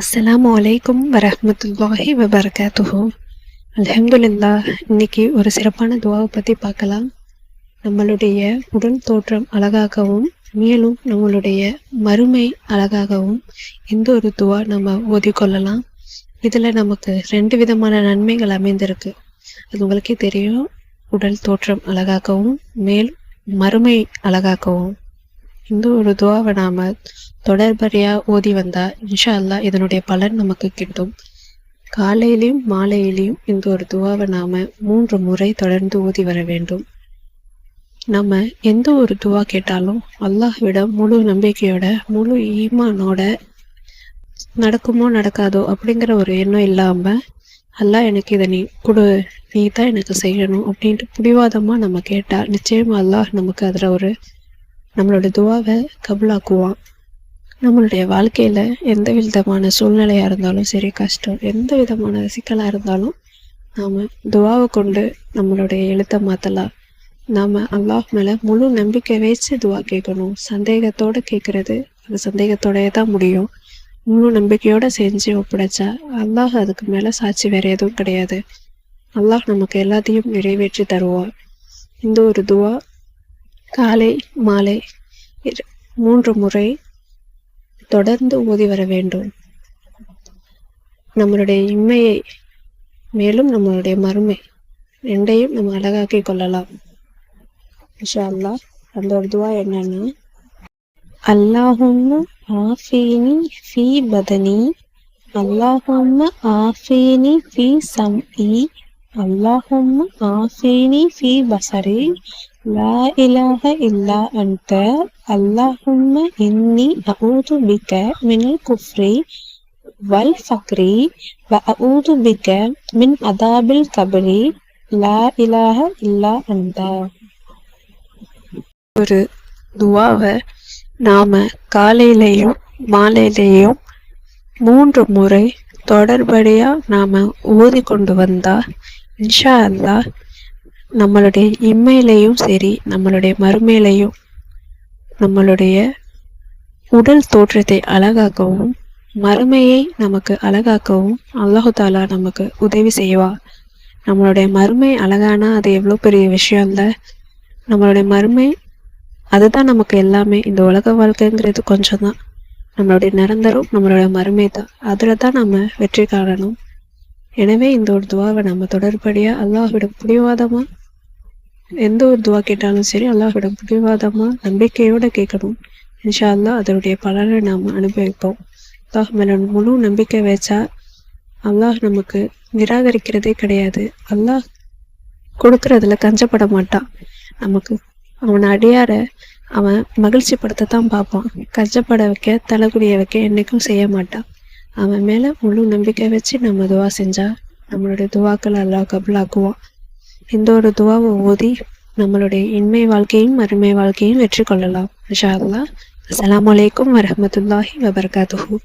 அஸ்ஸலாமு அலைக்கும் வரமத்துல்லாஹி வபரகாத்துஹு அலமதுல்லா இன்னைக்கு ஒரு சிறப்பான துவாவை பற்றி பார்க்கலாம். நம்மளுடைய உடல் தோற்றம் அழகாகவும் மேலும் நம்மளுடைய மறுமை அழகாகவும் இந்த ஒரு துவா நம்ம ஓதிக்கொள்ளலாம் இதில் நமக்கு ரெண்டு விதமான நன்மைகள் அமைந்திருக்கு. அது உங்களுக்கே தெரியும். உடல் தோற்றம் அழகாகவும் மேல் மறுமை அழகாக்கவும். இந்த ஒரு துவாவை நாம தொடர்பறையாக ஓதி வந்தால் இன்ஷா அல்லாஹ் இதனுடைய பலன் நமக்கு கிட்டும். காலையிலையும் மாலையிலையும் இந்த ஒரு துவாவை நாம் மூன்று முறை தொடர்ந்து ஓதி வர வேண்டும். நம்ம எந்த ஒரு துவா கேட்டாலும் அல்லாஹ்விடம் முழு நம்பிக்கையோட முழு ஈமானோட நடக்குமோ நடக்காதோ அப்படிங்கிற ஒரு எண்ணம் இல்லாமல் அல்லாஹ் எனக்கு இதை நீ கொடு நீ தான் எனக்கு செய்யணும் அப்படின்ட்டு பிடிவாதமாக நம்ம கேட்டால் நிச்சயமாக அல்லாஹ் நமக்கு அதில் ஒரு நம்மளோட துவாவை கபுலாக்குவான். நம்மளுடைய வாழ்க்கையில எந்த விதமான சூழ்நிலையா இருந்தாலும் சரி கஷ்டம் எந்த விதமான சிக்கலா இருந்தாலும் நாம துவாவை கொண்டு நம்மளுடைய எழுத்தை மாத்தலாம். நாம அல்லாஹ் மேல முழு நம்பிக்கை வச்சு துவா கேட்கணும். சந்தேகத்தோட கேட்கறது அது சந்தேகத்தோடயே தான் முடியும். முழு நம்பிக்கையோட செஞ்சு ஒப்படைச்சா அல்லாஹ் அதுக்கு மேல சாட்சி வேற எதுவும் கிடையாது. அல்லாஹ் நமக்கு எல்லாத்தையும் நிறைவேற்றி தருவார் இந்த ஒரு துவா காலை மாலை மூன்று முறை தொடர்ந்து ஓதி வர வேண்டும். நம்மளுடைய இம்மையை மேலும் நம்மளுடைய மறுமை ரெண்டையும் நம்ம அழகாக்கி கொள்ளலாம். இன்ஷா அந்த ஒரு துவா என்னன்னா. அல்லாஹும் ஆஃபீனி ஃபீ பதனி அல்லாஹும் ஆஃபீனி ஃபீ சம்இ அல்லாஹும் ஆஃபீனி ஃபீ பசரி லா இலாஹ இல்லா அன்த அல்லாஹும்ம இன்னி அஊது பிக மினல் குஃப்ரி வல் ஃபக்ரி வ அஊது பிக மின் அதாபில் கபரி. லா இலாஹ இல்லா அன்ட. ஒரு துவாவை நாம காலையிலையும் மாலையிலையும் மூன்று முறை தொடர்படியா நாம ஓதி கொண்டு வந்தா இன்ஷா அல்லாஹ் நம்மளுடைய இம்மையிலையும் சரி நம்மளுடைய மறுமையிலையும் நம்மளுடைய உடல் தோற்றத்தை அழகாக்கவும் மறுமையை நமக்கு அழகாக்கவும் அல்லாஹு தாலா நமக்கு உதவி செய்வா. நம்மளுடைய மறுமை அழகானா அது எவ்வளோ பெரிய விஷயம் இல்லை நம்மளுடைய மறுமை அதுதான் நமக்கு எல்லாமே. இந்த உலக வாழ்க்கைங்கிறது கொஞ்சம் தான் நம்மளுடைய நிரந்தரம் நம்மளுடைய மறுமை தான் அதில் தான் நம்ம வெற்றி காணணும். எனவே இந்த ஒரு துவாவை நம்ம தொடர்படியாக அல்லாஹ்விடம் பிடிவாதமா எந்த ஒரு துவா கேட்டாலும் சரி அல்லாஹிடம் பிடிவாதமா நம்பிக்கையோட கேட்கணும். இன்ஷா அல்லாஹ் அதனுடைய பலனை நாம் அனுபவிப்போம். அல்லாஹ் மேல முழு நம்பிக்கை வச்சா அல்லாஹ் நமக்கு நிராகரிக்கிறதே கிடையாது. அல்லாஹ் கொடுக்கறதுல கஞ்சப்பட மாட்டான். நமக்கு அவன் அடியார அவன் மகிழ்ச்சி படுத்தத்தான் பார்ப்பான். கஞ்சப்பட வைக்க தலைகுடிய வைக்க என்னைக்கும் செய்ய மாட்டான். அவன் மேல முழு நம்பிக்கை வச்சு நம்ம துவா செஞ்சா நம்மளுடைய துவாக்கள் அல்லாஹ் கபுலாக்குவான். இந்த ஒரு துவாவை ஓதி நம்மளுடைய இன்மை வாழ்க்கையும் மறுமை வாழ்க்கையும் வெற்றி கொள்ளலாம் இன்ஷா அல்லாஹ். அஸ்ஸலாமு அலைக்கும் வரஹ்மத்துல்லாஹி வபரகாத்துஹு.